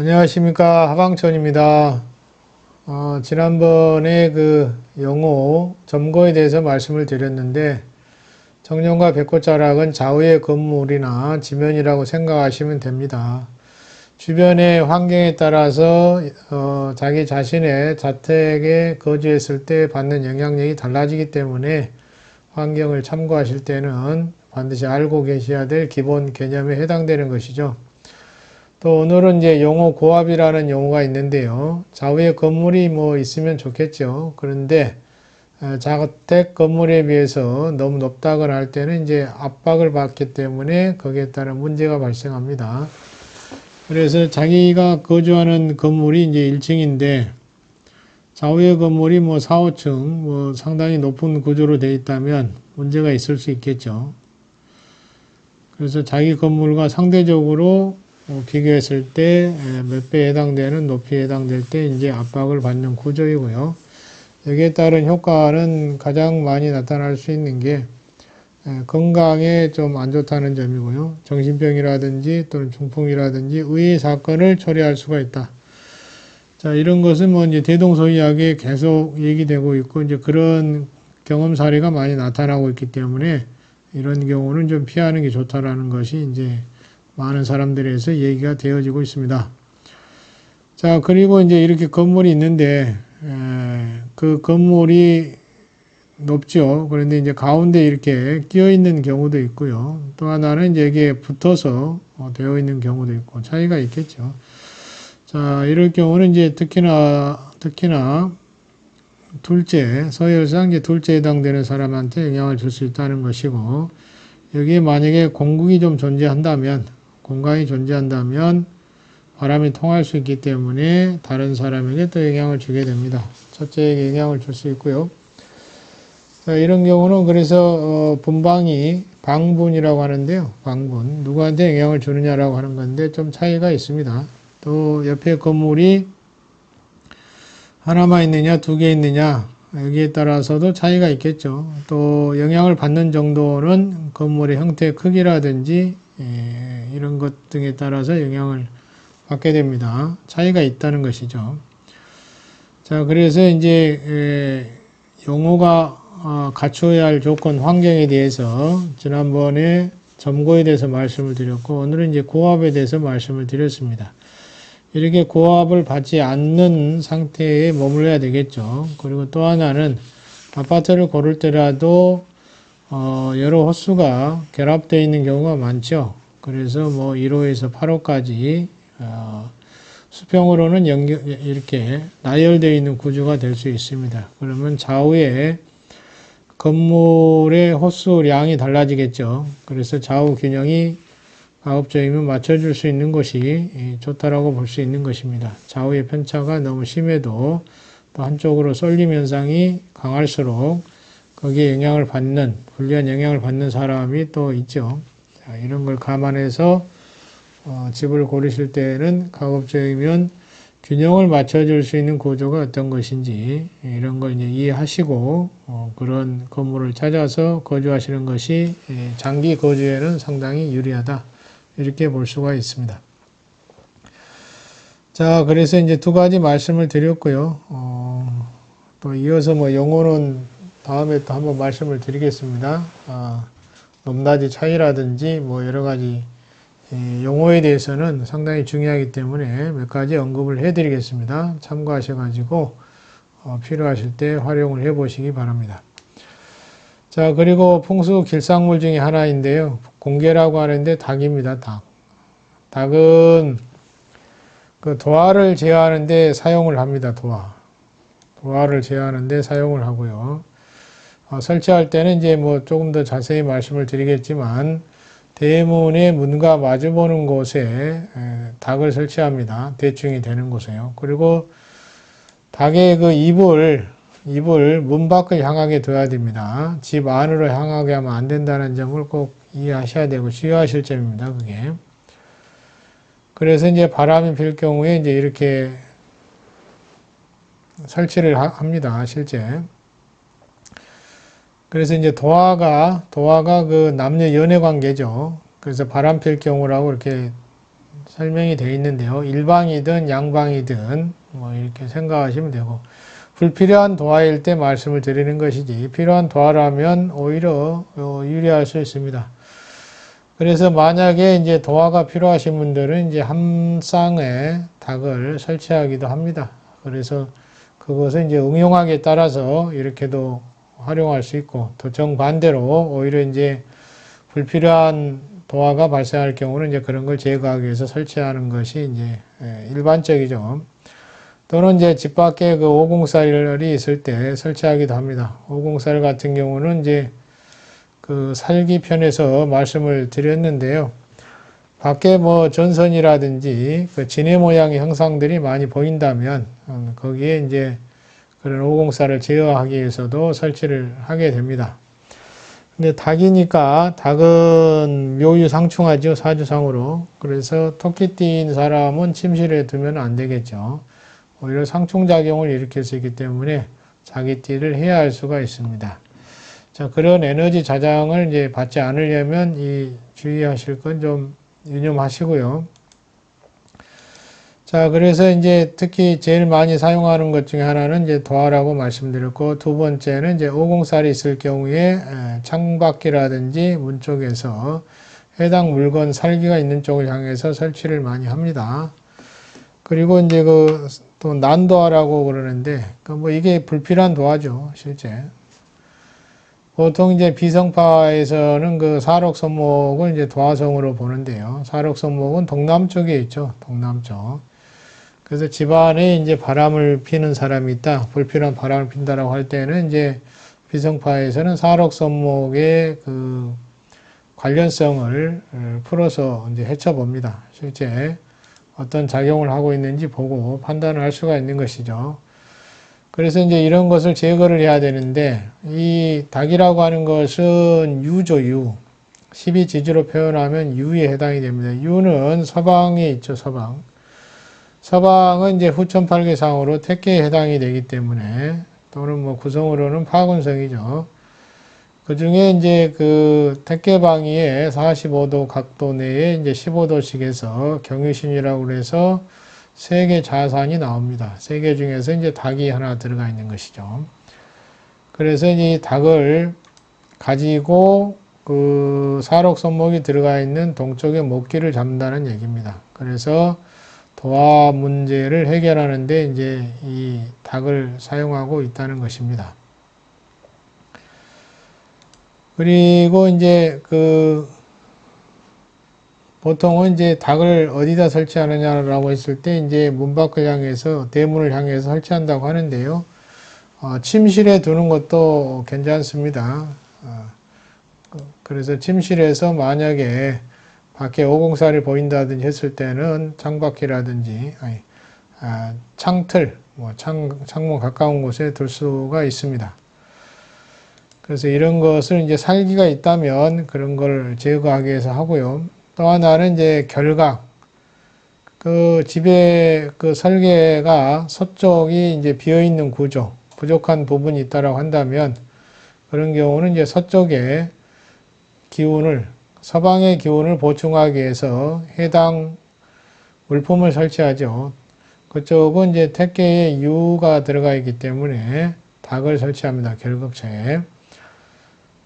안녕하십니까 하방천입니다. 어, 지난번에 그 영호 점거에 대해서 말씀을 드렸는데 정령과 백호자락은 좌우의 건물이나 지면이라고 생각하시면 됩니다. 주변의 환경에 따라서 어, 자기 자신의 자택에 거주했을 때 받는 영향력이 달라지기 때문에 환경을 참고하실 때는 반드시 알고 계셔야 될 기본 개념에 해당되는 것이죠. 또 오늘은 이제 용어 고압이라는 용어가 있는데요. 좌우에 건물이 뭐 있으면 좋겠죠. 그런데 어, 자택 건물에 비해서 너무 높다거나 할 때는 이제 압박을 받기 때문에 거기에 따른 문제가 발생합니다. 그래서 자기가 거주하는 건물이 이제 1층인데 좌우의 건물이 뭐 4, 5층 뭐 상당히 높은 구조로 되어 있다면 문제가 있을 수 있겠죠. 그래서 자기 건물과 상대적으로 어, 비교했을 때 몇 배에 해당되는 높이에 해당될 때 이제 압박을 받는 구조이고요. 여기에 따른 효과는 가장 많이 나타날 수 있는 게 에, 건강에 좀 안 좋다는 점이고요. 정신병이라든지 또는 중풍이라든지 의의 사건을 처리할 수가 있다. 자, 이런 것은 뭐 이제 대동소이하게 계속 얘기되고 있고 이제 그런 경험 사례가 많이 나타나고 있기 때문에 이런 경우는 좀 피하는 게 좋다라는 것이 이제 많은 사람들에서 얘기가 되어지고 있습니다. 자, 그리고 이제 이렇게 건물이 있는데, 에, 그 건물이 높죠. 그런데 이제 가운데 이렇게 끼어 있는 경우도 있고요. 또 하나는 이제 이게 붙어서 어, 되어 있는 경우도 있고 차이가 있겠죠. 자, 이럴 경우는 이제 특히나, 특히나 둘째, 서열상 이제 둘째에 해당되는 사람한테 영향을 줄 수 있다는 것이고, 여기에 만약에 공국이 좀 존재한다면, 공간이 존재한다면, 바람이 통할 수 있기 때문에 다른 사람에게 또 영향을 주게 됩니다. 첫째에게 영향을 줄 수 있고요. 자, 이런 경우는 그래서 어, 분방이 방분이라고 하는데요. 방분. 누구한테 영향을 주느냐라고 하는 건데 좀 차이가 있습니다. 또 옆에 건물이 하나만 있느냐, 두 개 있느냐, 여기에 따라서도 차이가 있겠죠. 또 영향을 받는 정도는 건물의 형태 크기라든지 예, 이런 것 등에 따라서 영향을 받게 됩니다. 차이가 있다는 것이죠. 자, 그래서 이제 에, 용어가 어, 갖춰야 할 조건 환경에 대해서 지난번에 점고에 대해서 말씀을 드렸고 오늘은 이제 고압에 대해서 말씀을 드렸습니다. 이렇게 고압을 받지 않는 상태에 머물러야 되겠죠. 그리고 또 하나는 아파트를 고를 때라도 어, 여러 호수가 결합되어 있는 경우가 많죠. 그래서 뭐 1호에서 8호까지 어, 수평으로는 연결, 이렇게 나열되어 있는 구조가 될 수 있습니다. 그러면 좌우에 건물의 호수량이 달라지겠죠. 그래서 좌우 균형이 가급적이면 맞춰줄 수 있는 것이 좋다라고 볼 수 있는 것입니다. 좌우의 편차가 너무 심해도 또 한쪽으로 쏠림 현상이 강할수록 거기에 영향을 받는, 불리한 영향을 받는 사람이 또 있죠. 자, 이런 걸 감안해서 어, 집을 고르실 때는 가급적이면 균형을 맞춰줄 수 있는 구조가 어떤 것인지 이런 걸 이제 이해하시고 어, 그런 건물을 찾아서 거주하시는 것이 예, 장기 거주에는 상당히 유리하다 이렇게 볼 수가 있습니다. 자, 그래서 이제 두 가지 말씀을 드렸고요. 어, 또 이어서 뭐 용어는 다음에 또 한번 말씀을 드리겠습니다. 아, 높낮이 차이라든지 뭐 여러 가지 예, 용어에 대해서는 상당히 중요하기 때문에 몇 가지 언급을 해드리겠습니다. 참고하셔가지고 어, 필요하실 때 활용을 해보시기 바랍니다. 자, 그리고 풍수 길상물 중에 하나인데요. 공개라고 하는데 닭입니다. 닭. 닭은 그 도화를 제어하는데 사용을 합니다. 도화. 도화를 제어하는데 사용을 하고요. 어, 설치할 때는 이제 뭐 조금 더 자세히 말씀을 드리겠지만 대문의 문과 마주보는 곳에 닭을 설치합니다. 대충이 되는 곳에요. 그리고 닭의 그 입을 입을 문 밖을 향하게 둬야 됩니다. 집 안으로 향하게 하면 안 된다는 점을 꼭 이해하셔야 되고 주의하실 점입니다. 그게. 그래서 이제 바람이 빌 경우에 이제 이렇게 설치를 합니다. 실제. 그래서 이제 도화가 도화가 그 남녀 연애 관계죠. 그래서 바람 필 경우라고 이렇게 설명이 되어 있는데요. 일방이든 양방이든 뭐 이렇게 생각하시면 되고 불필요한 도화일 때 말씀을 드리는 것이지 필요한 도화라면 오히려 어, 유리할 수 있습니다. 그래서 만약에 이제 도화가 필요하신 분들은 이제 한 쌍에 닭을 설치하기도 합니다. 그래서 그것은 이제 응용하기에 따라서 이렇게도 활용할 수 있고 또 정반대로 오히려 이제 불필요한 도화가 발생할 경우는 이제 그런 걸 제거하기 위해서 설치하는 것이 이제 예, 일반적이죠. 또는 이제 집 밖에 그 오공살이 있을 때 설치하기도 합니다. 오공살 같은 경우는 이제 그 살기 편에서 말씀을 드렸는데요. 밖에 뭐 전선이라든지 그 진해 모양의 형상들이 많이 보인다면 음, 거기에 이제 그런 오공살을 제어하기 위해서도 설치를 하게 됩니다. 근데 닭이니까 닭은 묘유상충하죠 사주상으로 그래서 토끼띠인 사람은 침실에 두면 안 되겠죠. 오히려 상충작용을 일으킬 수 있기 때문에 자기 띠를 해야 할 수가 있습니다. 자, 그런 에너지 자장을 이제 받지 않으려면 이 주의하실 건 좀 유념하시고요. 자, 그래서 이제 특히 제일 많이 사용하는 것 중에 하나는 이제 도화라고 말씀드렸고, 두 번째는 이제 오공살이 있을 경우에 창밖이라든지 문 쪽에서 해당 물건 살기가 있는 쪽을 향해서 설치를 많이 합니다. 그리고 이제 그 또 난도화라고 그러는데, 그뭐 이게 불필요한 도화죠, 실제. 보통 이제 비성파에서는 그 사록선목을 이제 도화성으로 보는데요. 사록선목은 동남쪽에 있죠. 동남쪽. 그래서 집안에 이제 바람을 피는 사람이 있다. 불필요한 바람을 핀다라고 할 때는 이제 비성파에서는 사록 선목의 그 관련성을 풀어서 이제 헤쳐봅니다. 실제 어떤 작용을 하고 있는지 보고 판단을 할 수가 있는 것이죠. 그래서 이제 이런 것을 제거를 해야 되는데 이 닭이라고 하는 것은 유죠 유. 12지지로 표현하면 유에 해당이 됩니다. 유는 서방에 있죠 서방. 서방은 이제 후천팔계상으로 택계에 해당이 되기 때문에 또는 뭐 구성으로는 파군성이죠. 그 중에 이제 그 택계방위에 45도 각도 내에 이제 15도씩에서 경유신이라고 그래서 세 개 자산이 나옵니다. 세 개 중에서 이제 닭이 하나 들어가 있는 것이죠. 그래서 이 닭을 가지고 그 사록 손목이 들어가 있는 동쪽의 목기를 잡는다는 얘기입니다. 그래서 도화 문제를 해결하는데 이제 이 닭을 사용하고 있다는 것입니다. 그리고 이제 그 보통은 이제 닭을 어디다 설치하느냐라고 했을 때 이제 문 밖을 향해서 대문을 향해서 설치한다고 하는데요. 어, 침실에 두는 것도 괜찮습니다. 어, 그래서 침실에서 만약에 밖에 오공살이 보인다든지 했을 때는 창밖이라든지 아니, 아, 창틀, 뭐 창, 창문 가까운 곳에 둘 수가 있습니다. 그래서 이런 것을 이제 살기가 있다면 그런 걸 제거하기 위해서 하고요. 또 하나는 이제 결각. 그 집의 그 설계가 서쪽이 이제 비어 있는 구조, 부족한 부분이 있다라고 한다면 그런 경우는 이제 서쪽에 기운을 서방의 기운을 보충하기 위해서 해당 물품을 설치하죠. 그쪽은 이제 택계에 유가 들어가 있기 때문에 닭을 설치합니다. 결급체에.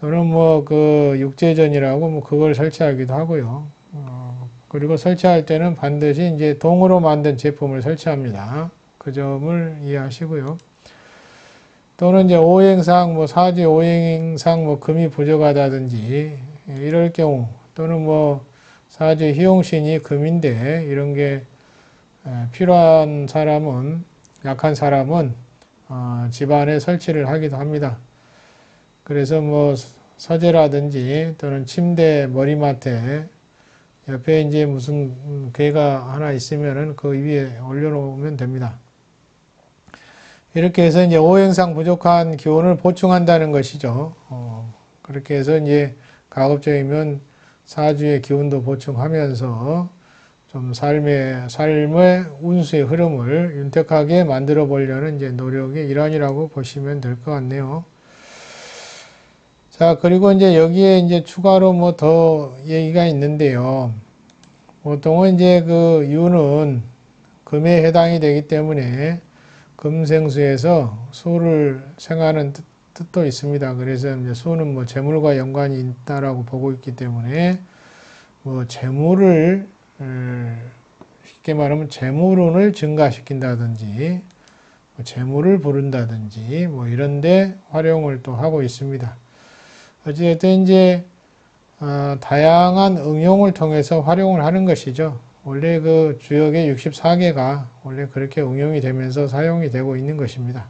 또는 뭐 그 육제전이라고 뭐 그걸 설치하기도 하고요. 어, 그리고 설치할 때는 반드시 이제 동으로 만든 제품을 설치합니다. 그 점을 이해하시고요. 또는 이제 오행상 뭐 사지 오행상 뭐 금이 부족하다든지 이럴 경우 또는 뭐 사지 희용신이 금인데 이런 게 필요한 사람은 약한 사람은 어, 집안에 설치를 하기도 합니다. 그래서 뭐 서재라든지 또는 침대 머리맡에 옆에 이제 무슨 괴가 하나 있으면은 그 위에 올려놓으면 됩니다. 이렇게 해서 이제 오행상 부족한 기운을 보충한다는 것이죠. 어, 그렇게 해서 이제 가급적이면 사주의 기운도 보충하면서 좀 삶의, 삶의 운수의 흐름을 윤택하게 만들어 보려는 이제 노력의 일환이라고 보시면 될 것 같네요. 자, 그리고 이제 여기에 이제 추가로 뭐 더 얘기가 있는데요. 보통은 이제 그 유는 금에 해당이 되기 때문에 금생수에서 수를 생하는 뜻, 뜻도 있습니다. 그래서 이제 수는 뭐 재물과 연관이 있다라고 보고 있기 때문에 뭐 재물을 음, 쉽게 말하면 재물운을 증가시킨다든지 뭐 재물을 부른다든지 뭐 이런데 활용을 또 하고 있습니다. 어쨌든 이제 어, 다양한 응용을 통해서 활용을 하는 것이죠. 원래 그 주역의 64개가 원래 그렇게 응용이 되면서 사용이 되고 있는 것입니다.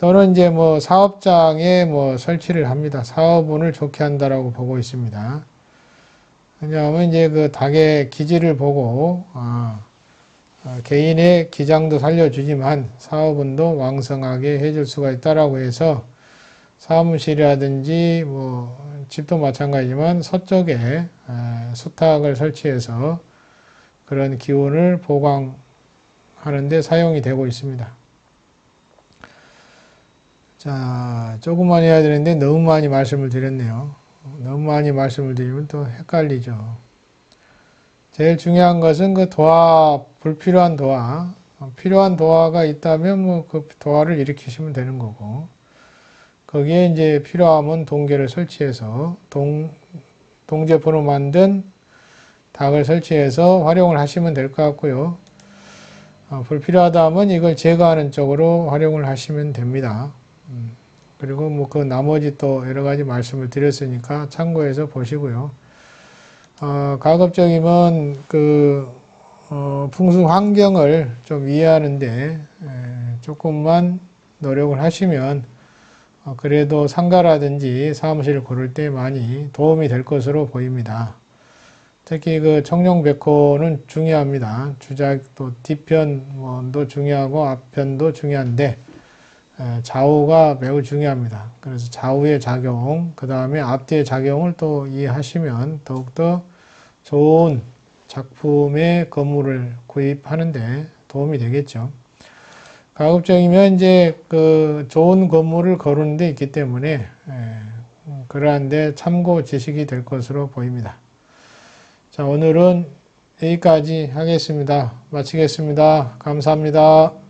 또는 이제 뭐 사업장에 뭐 설치를 합니다. 사업운을 좋게 한다라고 보고 있습니다. 왜냐하면 이제 그 닭의 기질을 보고 아, 아, 개인의 기장도 살려주지만 사업운도 왕성하게 해줄 수가 있다라고 해서 사무실이라든지 뭐 집도 마찬가지지만 서쪽에 아, 수탉을 설치해서 그런 기운을 보강하는데 사용이 되고 있습니다. 자, 조금만 해야 되는데 너무 많이 말씀을 드렸네요. 너무 많이 말씀을 드리면 또 헷갈리죠. 제일 중요한 것은 그 도화, 불필요한 도화, 어, 필요한 도화가 있다면 뭐 그 도화를 일으키시면 되는 거고, 거기에 이제 필요하면 동계를 설치해서 동, 동제포로 만든 닭을 설치해서 활용을 하시면 될 것 같고요. 어, 불필요하다 하면 이걸 제거하는 쪽으로 활용을 하시면 됩니다. 음, 그리고 뭐 그 나머지 또 여러 가지 말씀을 드렸으니까 참고해서 보시고요. 어, 가급적이면 그 어, 풍수 환경을 좀 이해하는데 에, 조금만 노력을 하시면 어, 그래도 상가라든지 사무실을 고를 때 많이 도움이 될 것으로 보입니다. 특히 그 청룡백호는 중요합니다. 주작도 뒤편도 중요하고 앞편도 중요한데 에, 좌우가 매우 중요합니다. 그래서 좌우의 작용, 그 다음에 앞뒤의 작용을 또 이해하시면 더욱더 좋은 작품의 건물을 구입하는데 도움이 되겠죠. 가급적이면 이제 그 좋은 건물을 거르는 데 있기 때문에 에, 그러한데 참고 지식이 될 것으로 보입니다. 자, 오늘은 여기까지 하겠습니다. 마치겠습니다. 감사합니다.